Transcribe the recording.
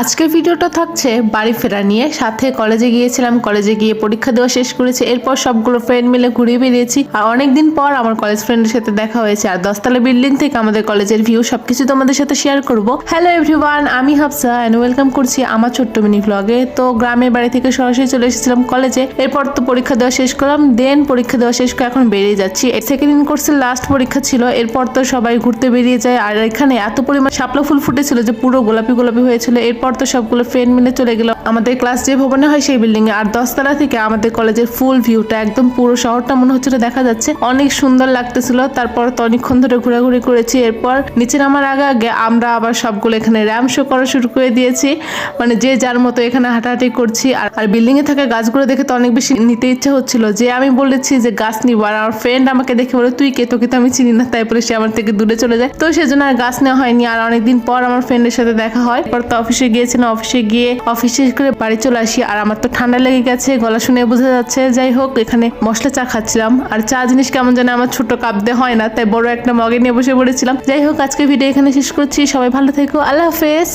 আজকের ভিডিওটা থাকছে বাড়ি ফেরা নিয়ে। সাথে কলেজে গিয়েছিলাম, কলেজে গিয়ে পরীক্ষা দেওয়া শেষ করেছি। এরপর সবগুলো ফ্রেন্ড মিলে ঘুরে বেরিয়েছি আর অনেকদিন পর আমার কলেজ ফ্রেন্ডের সাথে দেখা হয়েছে। আর দশতলা বিল্ডিং থেকে আমাদের কলেজের ভিউ সবকিছু তোমাদের সাথে শেয়ার করব। হ্যালো এভরিওয়ান আমি হাফসা এন্ড ওয়েলকাম করছি আমার ছোট্ট মিনি ব্লগে তো গ্রামের বাড়ি থেকে সরাসরি চলে এসেছিলাম কলেজে এরপর তো পরীক্ষা দেওয়া শেষ করলাম দেন পরীক্ষা দেওয়া শেষ করে এখন বেরিয়ে যাচ্ছি। সেকেন্ড ইন কোর্সের লাস্ট পরীক্ষা ছিল। এরপর তো সবাই ঘুরতে বেরিয়ে যায়। আর এখানে এত পরিমাণ শাপলা ফুল ফুটেছিল যে পুরো গোলাপি গোলাপি হয়েছিল। এরপর তো সবগুলো ফ্রেন্ড মিলে চলে গেল। আমাদের ক্লাস যে ভবনে হয় সেই বিল্ডিং এ। আর দশতলা থেকে আমাদের কলেজের ফুল ভিউটা একদম পুরো শহরটা মনে হচ্ছিল দেখা যাচ্ছে। অনেক সুন্দর লাগতেছিল। তারপর তো অনেকক্ষণ ধরে ঘোরাঘুরি করেছি। এরপর নিচে নামার আগে আগে আমরা আবার সবগুলো এখানে র্যাম শো করা শুরু করে দিয়েছি। মানে যে যার মতো এখানে হাঁটাহাঁটি করছি। আর আর বিল্ডিং এ থাকা গাছগুলো দেখে তো অনেক বেশি নিতে ইচ্ছা হচ্ছিল। যে আমি বলেছি যে গাছ নিবো। আর আমার ফ্রেন্ড আমাকে দেখে বলে, তুই কে? তোকে তো আমি চিনি না। তাই বলে সে আমার থেকে দূরে চলে যায়। তো সেজন্য আর গাছ নেওয়া হয়নি। আর অনেকদিন পর আমার ফ্রেন্ডের সাথে দেখা হয়। পর তো অফিসে গিয়েছিলাম অফিসে গিয়ে, অফিসে করে বাড়ি চলে আসি। আর আমার তো ঠান্ডা লেগে গেছে, গলা শুনে বোঝা যাচ্ছে। যাই হোক, এখানে মশলা চা খাচ্ছিলাম। আর চা জিনিস কেমন জানে আমার ছোট কাপ দিয়ে হয় না, তাই বড় একটা মগে নিয়ে বসে পড়েছিলাম। যাই হোক আজকে ভিডিও এখানে শেষ করছি। সবাই ভালো থেকো। আল্লাহ হাফেজ।